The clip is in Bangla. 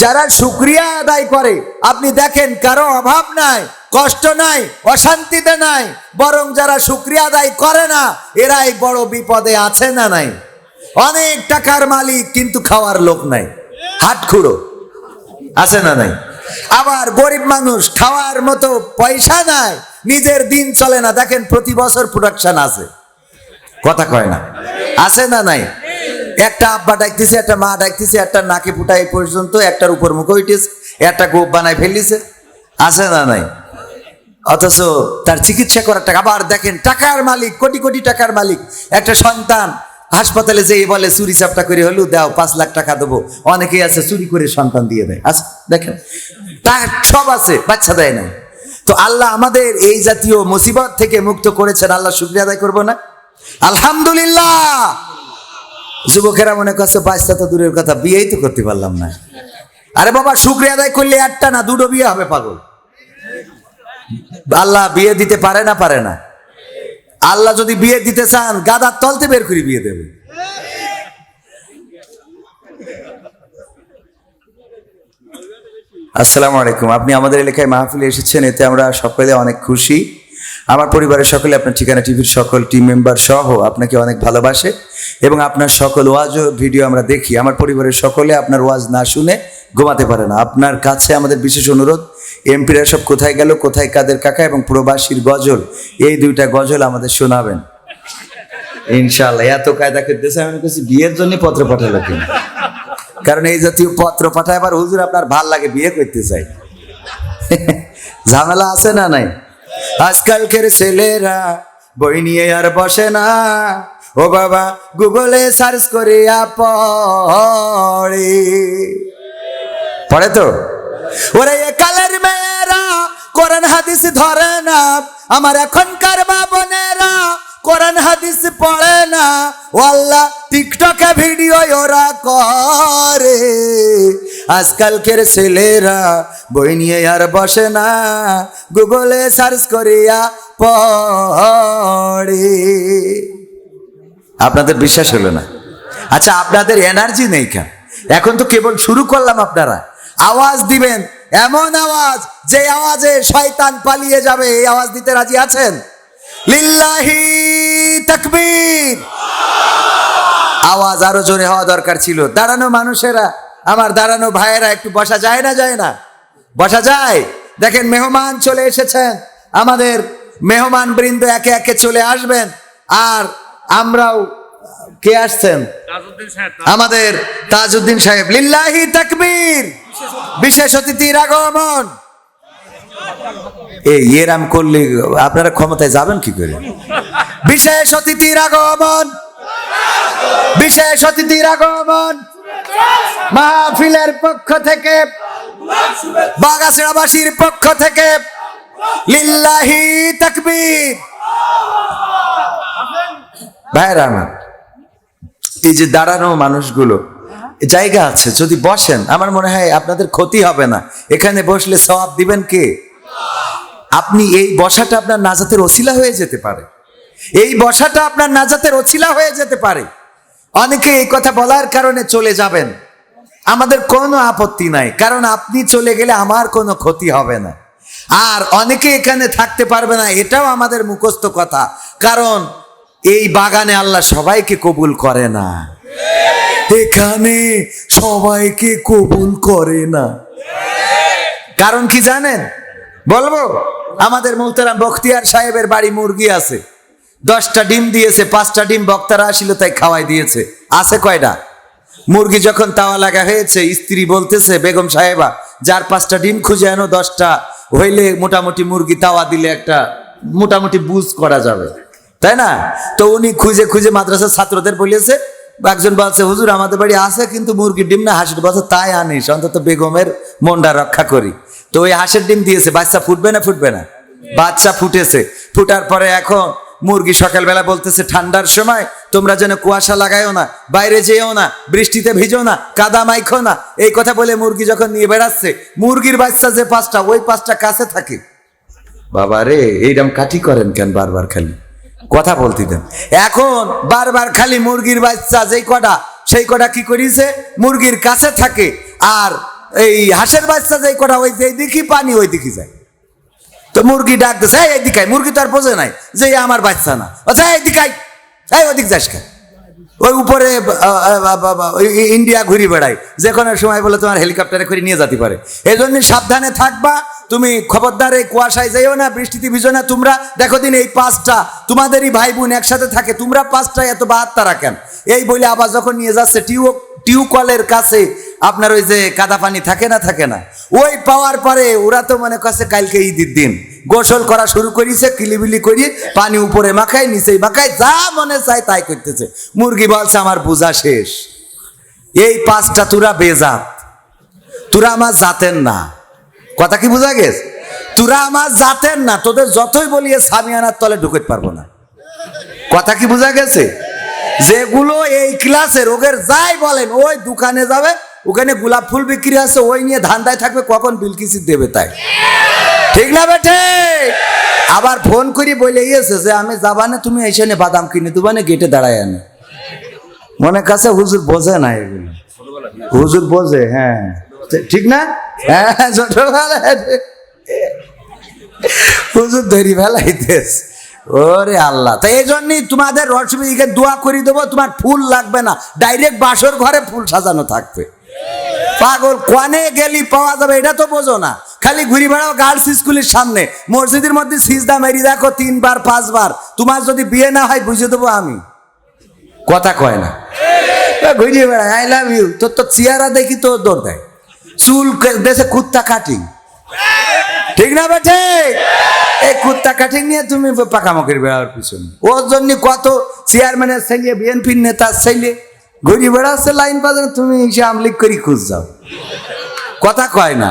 যারা শুক্রিয়া আদায় করে, আপনি দেখেন কারও অভাব নাই, কষ্ট নাই, অশান্তিতে নাই, বরং যারা শুক্রিয়া আদায় করে না, এরাই বড় বিপদে আছে না নাই? অনেক টাকার মালিক কিন্তু খাওয়ার লোক নাই। হাট খুঁড়ো, আছে না নাই? আবার গরিব মানুষ খাওয়ার মতো পয়সা নাই, নিজের দিন চলে না। দেখেন প্রতি বছর প্রোডাকশন আছে। কথা কয় না। আছে না নাই? একটা আব্বা ডাকতেছে, একটা মা ডাকতেছে, একটা নাকে ফুটা এই পর্যন্ত, একটার উপর মুখ হইতেছে একটা গোপ বানায় ফেলিছে। আছে না নাই? অথচ তার চিকিৎসা করার টাকা, আবার দেখেন, টাকার মালিক, কোটি কোটি টাকার মালিক, একটা সন্তান, হাসপাতালে যে বলে, চুরি চাপটা করে হলেও দাও, পাঁচ লাখ টাকা দেবো। অনেকেই আছে, চুরি করে সন্তান দিয়ে দেয়। আচ্ছা দেখেন, তা সব আছে, বাচ্চা দেয় না তো আল্লাহ আমাদের এই জাতীয় মুসিবত থেকে মুক্ত করেছেন, আল্লাহ শুক্রিয়া আদায় করব না। আলহামদুলিল্লাহ! যুবকেরা মনে করছে বাচ্চা তো দূরের কথা, বিয়েই তো করতে পারলাম না। আরে বাবা, শুক্রিয়া আদায় করলে একটা না, দুটো বিয়ে হবে, পাগল। আল্লাহ বিয়ে দিতে পারে না পারে না। আল্লাহ যদি বিয়ে দিতে চান, গাদার তলতে বের করে বিয়ে দেবে। আসসালামু আলাইকুম। আপনি আমাদের এলাকায় মাহফিলে এসেছেন, এতে আমরা সকলে অনেক খুশি। আমার পরিবারের সকলে, আপনার ঠিকানা টিভির সকল টিম মেম্বার সহ আপনাকে অনেক ভালোবাসে এবং আপনার সকল ওয়াজ ও ভিডিও আমরা দেখি। আমার পরিবারের সকলে আপনার ওয়াজ না শুনে ঘুমাতে পারে না। আপনার কাছে আমাদের বিশেষ অনুরোধ এমপিরা সব কোথায় গেল, কোথায় কাদের কাকা এবং প্রবাসীর গজল, এই দুইটা গজল আমাদের শোনাবেন। ইনশাল্লাহ এত কায়দা করতেছে, আমি কাছে বিয়ের জন্য পত্র পাঠালো কিনা? কারণ এই জাতীয় পত্র পাঠায় আবার হুজুর আপনার ভালো লাগে বিয়ে করতে চাই ঝামেলা আছে না নাই? আজকালকের ছেলেরা বই নিয়ে আর বসে না। ও বাবা, গুগলে সার্চ করিয়া পড়ে। পড়ে তো? ওরে কালের মেয়েরা, কোরআন হাদিস ধরে না। আমার এখনকার মা বোনেরা কোরআন হাদিস পড়ে না। ও আল্লাহ, টিকটকে ভিডিও আজকালকের ছেলেরা বই নিয়ে আর বসে না। গুগলে সার্চ করিয়া পড়ে। আপনাদের বিশ্বাস হলো না। আচ্ছা আপনাদের এনার্জি নেই কেন? এখন তো কেবল শুরু করলাম আপনারা। আওয়াজ দিবেন, এমন আওয়াজ যে আওয়াজে শয়তান পালিয়ে যাবে। এই আওয়াজ দিতে রাজি আছেন? লিল্লাহি তাকবীর। আওয়াজ আরও জোরে হওয়া দরকার ছিল। দাঁড়ানো মানুষেরা। আমার দাঁড়ানো ভাইয়েরা একটু বসা যায় না যায় না? বসা যায়? দেখেন মেহমান চলে এসেছেন। আমাদের মেহমান বৃন্দ একে একে চলে আসবেন। আর আমরাও কে আসছেন? আমাদের তাজউদ্দিন সাহেব। লিল্লাহি তাকবীর। বিশেষ অতিথির আগমন। এই এরাম করলে আপনারা ক্ষমতায় যাবেন কি করে? বিশেষ অতিথির আগমন। বিশেষ অতিথির আগমন। মাহফিলের পক্ষ থেকে বাগাসড়াবাসীর পক্ষ থেকে, লিল্লাহি তাকবীর। ভাইরা আমার, এই যে দাঁড়ানো মানুষগুলো জায়গা আছে, যদি বসেন, আমার মনে হয় আপনাদের ক্ষতি হবে না। এখানে বসলে সওয়াব দিবেন কে? আপনি এই বসাটা আপনার নাজাতের ওসিলা হয়ে যেতে পারে। এই বসাটা আপনার নাজাতের ওসিলা হয়ে যেতে পারে। অনেকে এই কথা বলার কারণে চলে যাবেন। আমাদের কোনো আপত্তি নাই, কারণ আপনি চলে গেলে আমার কোনো ক্ষতি হবে না। আর অনেকে এখানে থাকতে পারবে না, এটাও আমাদের মুখস্থ কথা। কারণ এই বাগানে আল্লাহ সবাইকে কবুল করে না। এখানে সবাইকে কবুল করে না। কারণ কি জানেন? বলব, আমাদের মোহতারাম বখতিয়ার সাহেবের বাড়ি মুরগি আছে। দশটা ডিম দিয়েছে, পাঁচটা ডিম বক্তারা আসিল, তাই খাওয়াই দিয়েছে। আছে কয়টা? মুরগি যখন তাওয়া লাগা হয়েছে, স্ত্রী বলতেছে, বেগম সাহেবা, যার পাঁচটা ডিম খুঁজে আনো, দশটা হইলে মোটামুটি মুরগি তাওয়া দিলে একটা মোটামুটি বুঝ করা যাবে। তাই না? তো উনি খুঁজে খুঁজে মাদ্রাসার ছাত্রদের বলিয়েছে একজন বলছে, হুজুর, আমাদের বাড়ি আছে কিন্তু মুরগির ডিম না, হাঁসের বলছে তাই আনিস, অন্তত বেগমের মনটা রক্ষা করি। তো ওই হাঁসের ডিম দিয়েছে, বাচ্চা ফুটবে না ফুটবে না? বাচ্চা ফুটেছে, ফুটার পরে এখন মুরগি সকালবেলা বলতেছে, ঠান্ডার সময় তোমরা যেন কুয়াশা লাগাইও না, বাইরে যেও না, বৃষ্টিতে ভিজো না, কাদা মাইখো না। এই কথা বলে মুরগি যখন নিয়ে বেড়াচ্ছে, মুরগির বাচ্চা যে পাঁচটা, ওই পাঁচটা কাছে থাকে। বাবা রে এইরকম কাঠি করেন কেন বারবার খালি? কথা বলতে দেন। এখন বারবার খালি মুরগির বাচ্চা, যেই কটা, সেই কটা কি করিছে? মুরগির কাছে থাকে, আর এই হাঁসের বাচ্চা যাই কটা, ওই যে দিকে পানি, ওই দিকে যায়। তো মুরগি ডাক দিছে, এই এদিকে। মুরগি তো আর বোঝে নাই যে আমার বাচ্চা না। আচ্ছা এই দিকে এই ওদিক যাস কেন ওই উপরে ইন্ডিয়া ঘুরি বেড়ায়। যে কোনো সময় বলে তোমার হেলিকপ্টারে করে নিয়ে যেতে পারে। এই জন্য সাবধানে থাকবা, তুমি খবরদার কুয়াশায় যাইও না, বৃষ্টিতে ভিজো না। তোমরা দেখো দিন এই পাঁচটা, তোমাদেরই ভাই বোন একসাথে থাকে, তোমরা পাঁচটা এত বাহাত্তা কেন? এই বলে আবার যখন নিয়ে যাচ্ছে টিউ টিউকলের কাছে আপনার ওই যে কাদা পানি থাকে না থাকে না? ওই পাওয়ার পরে ওরা তো মনে করছে কালকে ঈদের দিন। গোসল করা শুরু করেছে কিলিবিলি করি পানি উপরে মাখায় নিচে মাখায়, যা মনে চায় তাই করতেছে। মুরগি বলছে, আমার বোঝা শেষ। এই পাঁচটা তোরা বেজাত। তোরা আমার জাতের না। কথা কি বোঝা গেছে? তোরা আমার জাতের না, তোদের যতই বলিয়ে সামিয়ানার তলে ঢুকতে পারব না। কথা কি বোঝা গেছে? যেগুলো এই ক্লাসের ওদের যাই বলেন, ওই দোকানে যাবে, ওখানে গোলাপ ফুল বিক্রি আছে, ওই নিয়ে ধান্দায় থাকবে, কখন বিলকিসি দেবে তাই। ঠিক না বেটে আবার ফোন করি বলে ইয়েছে যে, আমি যাবানে, তুমি এসে বাদাম কিনে দেবানে গেটে দাঁড়ায় আনে। মনে কাছে হুজুর বোঝে না এগুলো। হুজুর বোঝে হ্যাঁ। ঠিক না? হ্যাঁ ছোটবেলায়। হুজুর ধরি ফেলাইতেস ওরে আল্লাহ। তো এই জন্যই তোমাদের রসবিকে দোয়া করে দেবো, তোমার ফুল লাগবে না। ডাইরেক্ট বাসর ঘরে ফুল সাজানো থাকবে। পাগল কোয়ানে গেলি পাওয়া যাবে, এটা তো বোঝো না। খালি ঘুরি বেড়াও গার্লস স্কুলের সামনে। মসজিদের মধ্যে সিজদা, মেরি দেখো তিনবার, পাঁচবার। তোমার যদি বিয়ে না হয়, বুঝে দেবো আমি। কথা কয় না। ঘুরিয়ে বেড়ায় আই লাভ ইউ তোর তো চেয়ারা দেখি তো দৌড় দেয়। চুল দেশে কুত্তা কাটিং ঠিক না বেঠে? এই কুত্তা কাঠি নিয়ে তুমি পাকামকের বেড়ার পিছনে। ওর জন্য কত চেয়ারম্যানের ছেলে বিএনপির নেতার ছেলে ঘুরি বেড়াচ্ছে লাইন বাজার তুমি এসে আমলিক করি খুঁজ যাও। কথা কয় না।